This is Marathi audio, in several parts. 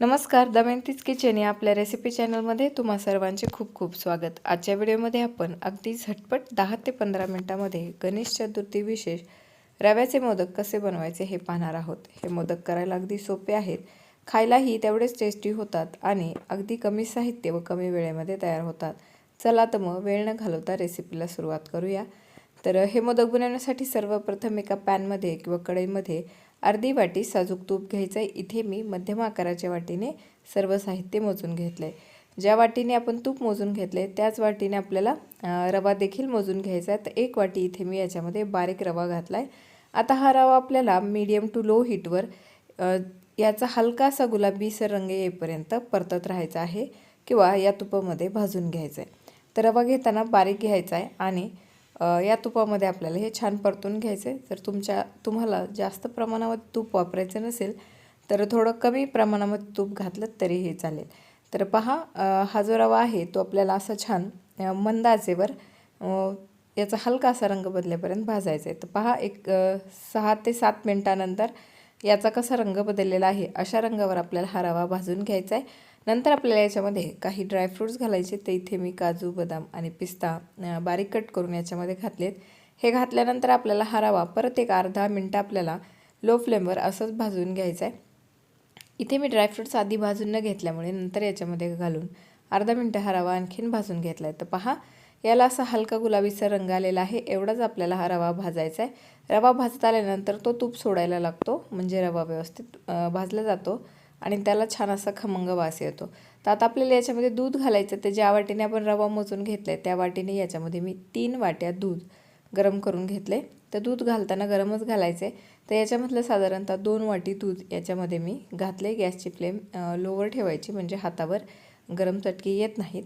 नमस्कार दमयंतीच किचन या आपल्या रेसिपी चॅनलमध्ये तुम्हा सर्वांचे खूप खूप स्वागत. आजच्या व्हिडिओमध्ये आपण अगदी झटपट दहा ते पंधरा मिनटामध्ये गणेश चतुर्थी विशेष रव्याचे मोदक कसे बनवायचे हे पाहणार आहोत. हे मोदक करायला अगदी सोपे आहेत. खायलाही तेवढेच टेस्टी होतात आणि अगदी कमी साहित्य व कमी वेळेमध्ये तयार होतात. चला तर मग वेळ न घालवता रेसिपीला सुरुवात करूया. तर हे मोदक बनवण्यासाठी सर्वप्रथम एका पॅनमध्ये किंवा कढईमध्ये अर्धी वाटी साजूक तूप घ्यायचं आहे. इथे मी मध्यम आकाराच्या वाटीने सर्व साहित्य मोजून घेतलं आहे ज्या वाटीने आपण तूप मोजून घेतले त्याच वाटीने आपल्याला रवा देखील मोजून घ्यायचा आहे. तर एक वाटी इथे मी याच्यामध्ये बारीक रवा घातला आहे आता हा रवा आपल्याला मीडियम टू लो हीटवर याचा हलकासा गुलाबीसर रंग येईपर्यंत परतत राहायचा आहे किंवा या तुपामध्ये भाजून घ्यायचं आहे तर रवा घेताना बारीक घ्यायचा आहे आणि या तुपामध्ये आपल्याला हे छान परतून घ्यायचं आहे जर तुमच्या तुम्हाला जास्त प्रमाणामध्ये तूप वापरायचं नसेल तर थोडं कमी प्रमाणामध्ये तूप घातलं तरीही चालेल. तर पहा हा जो रवा आहे तो आपल्याला असा छान मंद आचेवर याचा हलका असा रंग बदलेपर्यंत भाजायचा आहे तर पहा एक सहा ते सात मिनटानंतर याचा कसा रंग बदललेला आहे अशा रंगावर आपल्याला हा रवा भाजून घ्यायचा आहे नंतर आपल्याला याच्यामध्ये काही ड्रायफ्रूट्स घालायचे ते इथे मी काजू बदाम आणि पिस्ता बारीक कट करून याच्यामध्ये घातलेत. हे घातल्यानंतर आपल्याला हा रवा परत एक अर्धा मिनटं आपल्याला लो फ्लेमवर असंच भाजून घ्यायचं आहे इथे मी ड्रायफ्रूट्स आधी भाजून न घेतल्यामुळे नंतर याच्यामध्ये घालून अर्धा मिनटं हा रवा आणखीन भाजून घेतला आहे तर पहा याला असा हलका गुलाबीचा रंग आलेला आहे. एवढाच आपल्याला हा रवा भाजायचा आहे. रवा भाजत आल्यानंतर तो तूप सोडायला लागतो. म्हणजे रवा व्यवस्थित भाजला जातो आणि त्याला छान असा खमंग वास येतो. तर आता आपल्याला याच्यामध्ये दूध घालायचं ते ज्या वाटीने आपण रवा मोजून घेतलं आहे त्या वाटीने याच्यामध्ये मी तीन वाट्या दूध गरम करून घेतले तर दूध घालताना गरमच घालायचं आहे तर याच्यामधलं साधारणतः दोन वाटी दूध याच्यामध्ये मी घातले गॅसची फ्लेम लोवर ठेवायची. म्हणजे हातावर गरम चटकी येत नाहीत.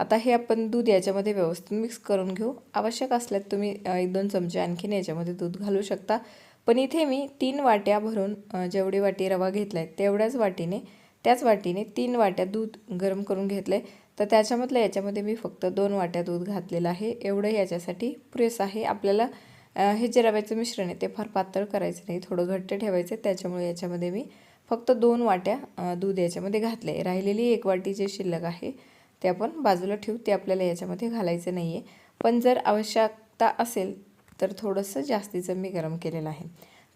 आता हे आपण दूध याच्यामध्ये व्यवस्थित मिक्स करून घेऊ. आवश्यक असल्यास तुम्ही एक दोन चमचे आणखीन याच्यामध्ये दूध घालू शकता. पण इथे मी तीन वाट्या भरून जेवढी वाटी रवा घेतला आहे तेवढ्याच वाटीने त्याच वाटीने तीन वाट्या दूध गरम करून घेतलं आहे तर त्याच्यामधलं याच्यामध्ये मी फक्त दोन वाट्या दूध घातलेलं आहे. एवढं याच्यासाठी पुरेसं आहे. आपल्याला हे जे रव्याचं मिश्रण आहे ते फार पातळ करायचं नाही. थोडं घट्ट ठेवायचं त्याच्यामुळे याच्यामध्ये मी फक्त दोन वाट्या दूध याच्यामध्ये घातले राहिलेली एक वाटी जे शिल्लक आहे ते आपण बाजूला ठेवू ते आपल्याला याच्यामध्ये घालायचं नाही आहे पण जर आवश्यकता असेल तर थोडंसं जास्तीचं मी गरम केलेलं आहे.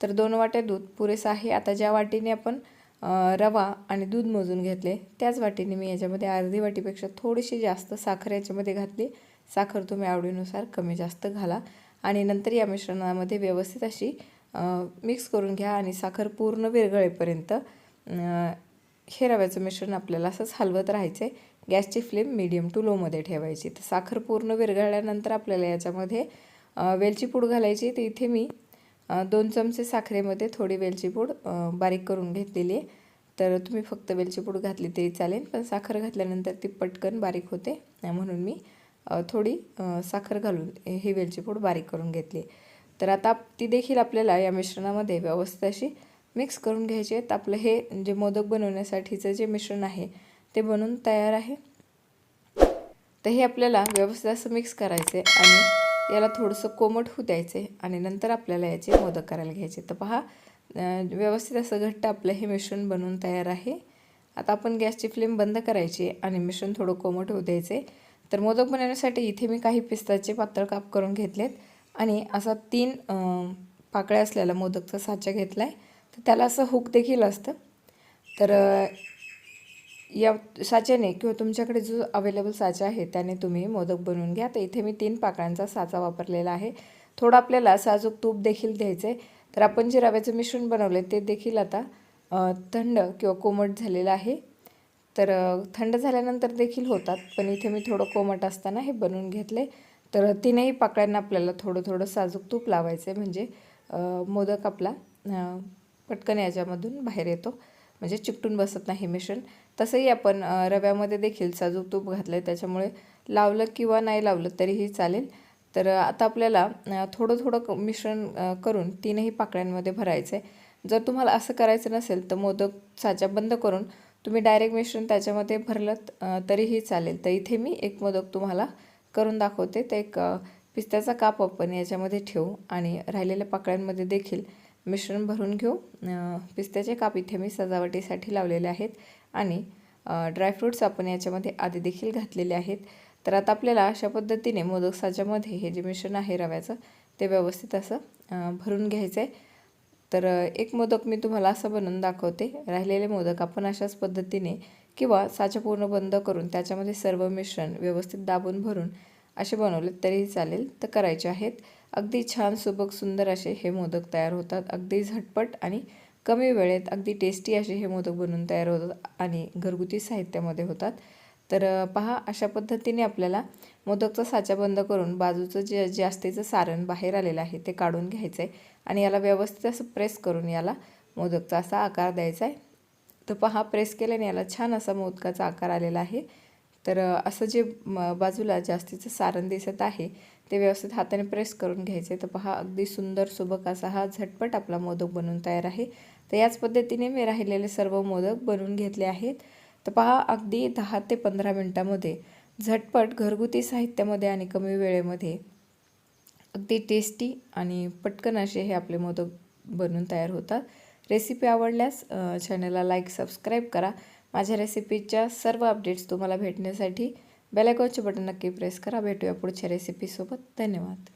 तर दोन वाट्या दूध पुरेसं आहे. आता ज्या वाटीने आपण रवा आणि दूध मोजून घेतले त्याच वाटीने मी याच्यामध्ये अर्धी वाटीपेक्षा थोडीशी जास्त साखर याच्यामध्ये घातली. साखर तुम्ही आवडीनुसार कमी जास्त घाला. आणि नंतर या मिश्रणामध्ये व्यवस्थित अशी मिक्स करून घ्या आणि साखर पूर्ण विरघळेपर्यंत हे रव्याचं मिश्रण आपल्याला असंच हलवत राहायचं आहे गॅसची फ्लेम मिडियम टू लोमध्ये ठेवायची. तर साखर पूर्ण विरघळल्यानंतर आपल्याला याच्यामध्ये वेलची पूड घालायची. तर इथे मी दोन चमचे साखरेमध्ये थोडी वेलची पूड बारीक करून घेतलेली आहे. तर तुम्ही फक्त वेलची पूड घातली तरी चालेल पण साखर घातल्यानंतर ती पटकन बारीक होते. म्हणून मी थोडी साखर घालून ही वेलची पूड बारीक करून घेतली तर आता ती देखील आपल्याला या मिश्रणामध्ये व्यवस्थित अशी मिक्स करून घ्यायची आहेत आपलं हे जे मोदक बनवण्यासाठीचं जे मिश्रण आहे ते बनवून तयार आहे. तर हे आपल्याला व्यवस्थित असं मिक्स करायचं आहे आणि याला थोडंसं कोमट होऊ द्यायचे आणि नंतर आपल्याला याचे मोदक करायला घ्यायचे. तर पहा व्यवस्थित असं घट्ट आपलं हे मिश्रण बनवून तयार आहे. आता आपण गॅसची फ्लेम बंद करायची आणि मिश्रण थोडं कोमट होऊ द्यायचे तर मोदक बनवण्यासाठी इथे मी काही पिस्ताचे पातळ काप करून घेतलेत आणि असा तीन पाकळ्या असलेला मोदकचा साचा घेतला आहे तर त्याला असं हुक देखील असतं. तर या साच्याने किंवा तुमच्याकडे जो अवेलेबल साचा आहे त्याने तुम्ही मोदक बनवून घ्या. तर इथे मी तीन पाकळ्यांचा साचा वापरलेला आहे. थोडं आपल्याला साजूक तूप देखील द्यायचं आहे तर आपण जे रव्याचं मिश्रण बनवलं ते देखील आता थंड किंवा कोमट झालेलं आहे. तर थंड झाल्यानंतर देखील होतात पण इथे मी थोडं कोमट असताना हे बनवून घेतले. तर तीनही पाकळ्यांना आपल्याला थोडं थोडं साजूक तूप लावायचं आहे म्हणजे मोदक आपला पटकन याच्यामधून बाहेर येतो. म्हणजे चिकटून बसत नाही मिश्रण तसंही आपण रव्यामध्ये देखील साजूक तूप घातलं आहे त्याच्यामुळे लावलं किंवा नाही लावलं तरीही चालेल. तर आता आपल्याला थोडं थोडं मिश्रण करून तीनही पाकळ्यांमध्ये भरायचं आहे जर तुम्हाला असं करायचं नसेल तर मोदक साचा बंद करून तुम्ही डायरेक्ट मिश्रण त्याच्यामध्ये भरलं तरीही चालेल. तर इथे मी एक मोदक तुम्हाला करून दाखवते. तर एक पिस्त्याचा काप आपण याच्यामध्ये ठेवू आणि राहिलेल्या पाकळ्यांमध्ये देखील मिश्रण भरून घेऊ. पिस्त्याचे काप इथे मी सजावटीसाठी लावलेले आहेत आणि ड्रायफ्रूट्स आपण याच्यामध्ये आधी देखील घातलेले आहेत. तर आता आपल्याला अशा पद्धतीने मोदक साच्यामध्ये हे जे मिश्रण आहे रव्याचं ते व्यवस्थित असं भरून घ्यायचं आहे तर एक मोदक मी तुम्हाला असं बनवून दाखवते. राहिलेले मोदक आपण अशाच पद्धतीने किंवा साचा पूर्ण बंद करून त्याच्यामध्ये सर्व मिश्रण व्यवस्थित दाबून भरून असे बनवलेत तरीही चालेल तर करायचे आहेत. अगदी छान सुबक सुंदर असे हे मोदक तयार होतात. अगदी झटपट आणि कमी वेळेत अगदी टेस्टी असे हे मोदक बनवून तयार होतात आणि घरगुती साहित्यामध्ये होतात. तर पहा अशा पद्धतीने आपल्याला मोदकचा साचा बंद करून बाजूचं जे जास्तीचं सारण बाहेर आलेलं आहे ते काढून घ्यायचं आहे आणि याला व्यवस्थित असं प्रेस करून याला मोदकचा असा आकार द्यायचा आहे तर पहा प्रेस केल्याने याला छान असा मोदकाचा आकार आलेला आहे. तर असं जे म बाजूला जास्तीचं सारण दिसत आहे ते व्यवस्थित हाताने प्रेस करून घ्यायचे. तर पहा अगदी सुंदर सुबक असा हा झटपट आपला मोदक बनवून तयार आहे. तर याच पद्धतीने मी राहिलेले सर्व मोदक बनवून घेतले आहेत. तर पहा अगदी दहा ते पंधरा मिनटामध्ये झटपट घरगुती साहित्यामध्ये आणि कमी वेळेमध्ये अगदी टेस्टी आणि पटकन असे हे आपले मोदक बनवून तयार होतात. रेसिपी आवडल्यास चॅनलला लाईक सबस्क्राईब करा. माझ्या रेसिपीच्या सर्व अपडेट्स तुम्हाला भेटण्यासाठी बेलायकॉनचे बटन नक्की प्रेस करा. भेटूया पुढच्या रेसिपीसोबत धन्यवाद.